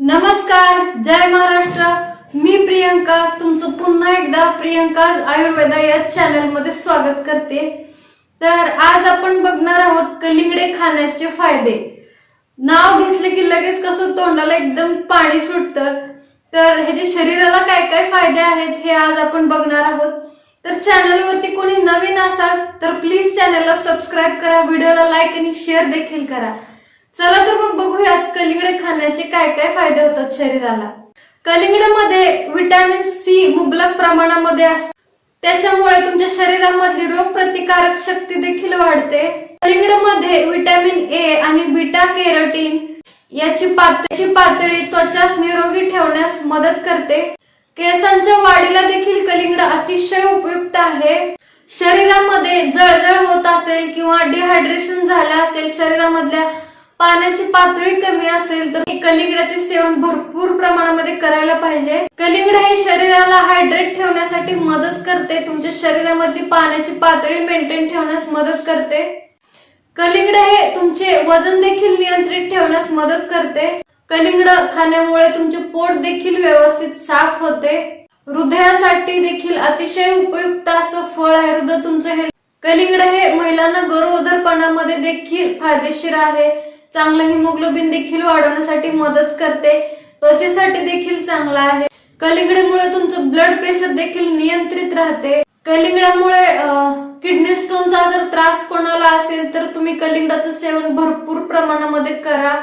नमस्कार जय महाराष्ट्र. मी प्रियंका तुमचं पुन्हा एकदा प्रियंकाज आयुर्वेदा या चॅनलमध्ये स्वागत करते. तर आज आपण बघणार आहोत कलिंगडे खाण्याचे फायदे. नाव घेतले की लगेच कसं तोंडाला एकदम पाणी सुटतं. तर ह्याचे शरीराला काय काय फायदे आहेत हे आज आपण बघणार आहोत. तर चॅनलवरती कोणी नवीन असाल तर प्लीज चॅनलला सबस्क्राईब करा व्हिडिओला लाईक आणि शेअर देखील करा. चला तर मग बघूयात कलिंगड खाण्याचे काय काय फायदे होतात शरीराला. कलिंगडमध्ये विटॅमिन सी मुबलक प्रमाणामध्ये असते त्याच्यामुळे तुमच्या शरीरामधली रोगप्रतिकारक शक्ती देखील वाढते. कलिंगडमध्ये विटॅमिन ए आणि बीटा केरोटीन याची पातळीची पातळी त्वचास निरोगी ठेवण्यास मदत करते. केसांच्या वाढीला देखील कलिंगड अतिशय उपयुक्त आहे. शरीरामध्ये जळजळ होत असेल किंवा डिहायड्रेशन झालं असेल शरीरामधल्या पाण्याची पातळी कमी असेल तर कलिंगडाचे सेवन भरपूर प्रमाणामध्ये करायला पाहिजे. कलिंगड हे शरीराला हायड्रेट ठेवण्यासाठी मदत करते. तुमच्या शरीरामधली पाण्याची पातळी मेंटेन ठेवण्यास मदत करते. कलिंगड हे तुमचे वजन देखील नियंत्रित ठेवण्यास मदत करते. कलिंगड खाण्यामुळे तुमचे पोट देखील व्यवस्थित साफ होते. हृदयासाठी देखील अतिशय उपयुक्त असं फळ आहे. हृदय तुमचं हे कलिंगड हे महिलांना गरोदरपणामध्ये देखील फायदेशीर आहे. चांगलं हिमोग्लोबिन देखील वाढवण्यासाठी मदत करते. त्वचेसाठी देखील चांगला आहे. कलिंगडामुळे तुमचं ब्लड प्रेशर देखील नियंत्रित राहते. कलिंगडामुळे किडनी स्टोनचा जर त्रास कोणाला असेल तर तुम्ही कलिंगडाचं सेवन भरपूर प्रमाणामध्ये करा.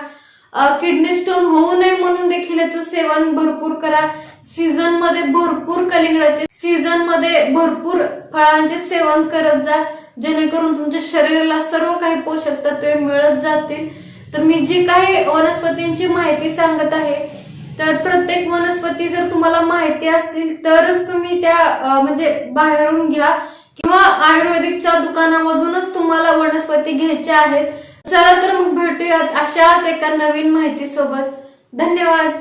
किडनी स्टोन होऊ नये म्हणून देखील याचं सेवन भरपूर करा. सीझनमध्ये भरपूर कलिंगडाचे सीझनमध्ये भरपूर फळांचे सेवन करत जा. जेणेकरून तुमच्या शरीराला सर्व काही पोषक तत्वे मिळत जातील. तर मी जी काही वनस्पतींची माहिती सांगत आहे तर प्रत्येक वनस्पती जर तुम्हाला माहिती असतील तरच तुम्ही त्या म्हणजे बाहेरून घ्या. किंवा आयुर्वेदिकच्या दुकानामधूनच तुम्हाला वनस्पती घ्यायच्या आहेत. चला तर मग भेटूयात अशाच एका नवीन माहिती सोबत धन्यवाद.